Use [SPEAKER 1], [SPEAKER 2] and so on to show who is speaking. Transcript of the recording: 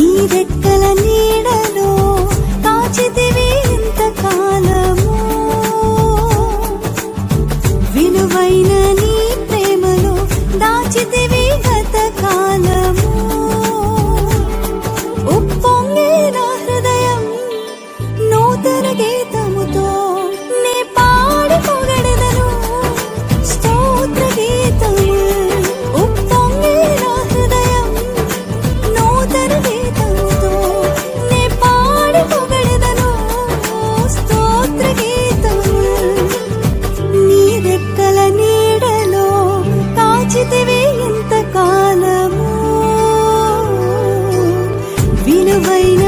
[SPEAKER 1] నీ ఇంతకాలము విలువైన దాచితివి ఎంత కాలము విలువైన